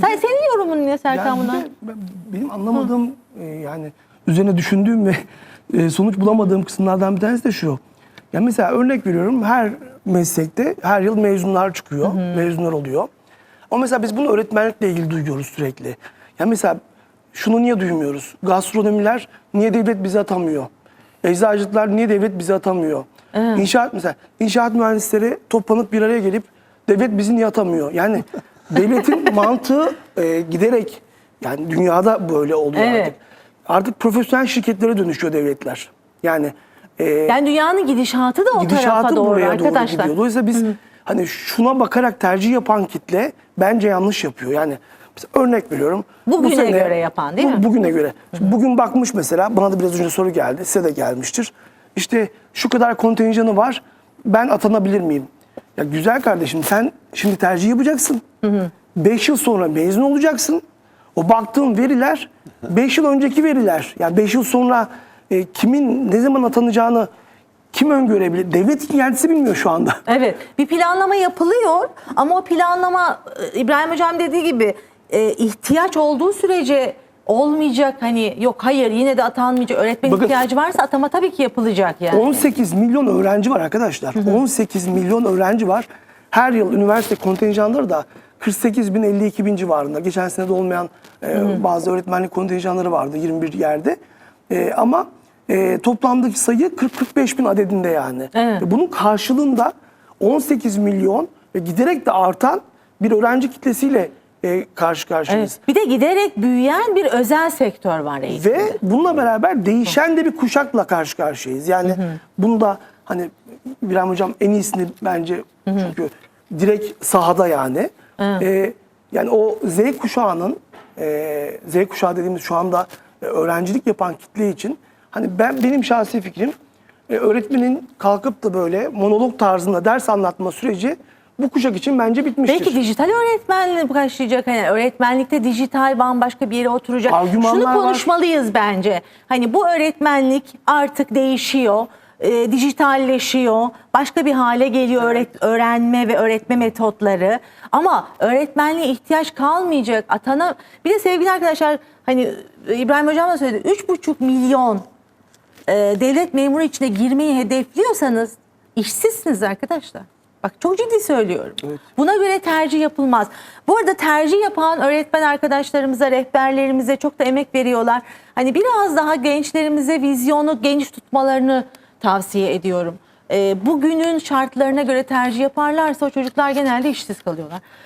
Sen senin yorumun ne Serkan Yani bir buna? de benim anlamadığım e, yani üzerine düşündüğüm ve e, sonuç bulamadığım kısımlardan bir tanesi de şu. Ya mesela örnek veriyorum her meslekte her yıl mezunlar çıkıyor, mezunlar oluyor. Ama mesela biz bunu öğretmenlikle ilgili duyuyoruz sürekli. Ya mesela şunu niye duymuyoruz? Gastronomiler niye devlet bizi atamıyor? Eczacılıklar niye devlet bizi atamıyor? İnşaat mesela inşaat mühendisleri toplanıp bir araya gelip devlet bizi niye atamıyor? Yani devletin mantığı e, giderek yani dünyada böyle oluyor Evet. artık. Artık profesyonel şirketlere dönüşüyor devletler. Yani e, Yani dünyanın gidişatı da o tarafa gidişatı doğru buraya doğru arkadaşlar. gidiyor. Dolayısıyla biz hani şuna bakarak tercih yapan kitle bence yanlış yapıyor. Yani mesela örnek veriyorum. Bugüne göre yapan değil bu- mi? Bugüne göre. Şimdi bugün bakmış mesela bana da biraz önce soru geldi. Size de gelmiştir. İşte şu kadar kontenjanı var. Ben atanabilir miyim? Ya güzel kardeşim sen şimdi tercih yapacaksın. 5 yıl sonra mezun olacaksın. O baktığın veriler 5 yıl önceki veriler. Yani 5 yıl sonra e, kimin ne zaman atanacağını kim öngörebilir? Devlet kendisi bilmiyor şu anda. Evet bir planlama yapılıyor ama o planlama e, İbrahim Hocam dediği gibi e, ihtiyaç olduğu sürece olmayacak hani yok hayır yine de atanmayacak öğretmen Bakın- ihtiyacı varsa atama tabii ki yapılacak yani. 18 milyon öğrenci var arkadaşlar. 18 milyon öğrenci var. Her yıl üniversite kontenjanları da 48 bin 52 bin civarında. Geçen sene de olmayan e, bazı öğretmenlik kontenjanları vardı 21 yerde. E, ama e, toplamdaki sayı 40-45 bin adedinde yani. Evet. Ve Bunun karşılığında 18 milyon ve giderek de artan bir öğrenci kitlesiyle e, karşı karşıyayız. Evet. Bir de giderek büyüyen bir özel sektör var eğitimde. Ve bununla beraber değişen de bir kuşakla karşı karşıyayız. Yani bunu da hani İbrahim Hocam en iyisini bence çünkü direkt sahada yani. Ee, yani o Z kuşağının e, Z kuşağı dediğimiz şu anda e, öğrencilik yapan kitle için hani ben benim şahsi fikrim e, öğretmenin kalkıp da böyle monolog tarzında ders anlatma süreci bu kuşak için bence bitmiştir. Belki dijital öğretmenliğe başlayacak. Hani öğretmenlikte dijital bambaşka bir yere oturacak. Argümanlar Şunu var. konuşmalıyız bence. Hani bu öğretmenlik artık değişiyor. e, dijitalleşiyor. Başka bir hale geliyor öğret öğrenme ve öğretme metotları. Ama öğretmenliğe ihtiyaç kalmayacak. Atana bir de sevgili arkadaşlar hani e, İbrahim Hocam da söyledi. 3,5 milyon e, devlet memuru içine girmeyi hedefliyorsanız işsizsiniz arkadaşlar. Bak çok ciddi söylüyorum. Buna göre tercih yapılmaz. Bu arada tercih yapan öğretmen arkadaşlarımıza, rehberlerimize çok da emek veriyorlar. Hani biraz daha gençlerimize vizyonu geniş tutmalarını tavsiye ediyorum. E, bugünün şartlarına göre tercih yaparlarsa o çocuklar genelde işsiz kalıyorlar.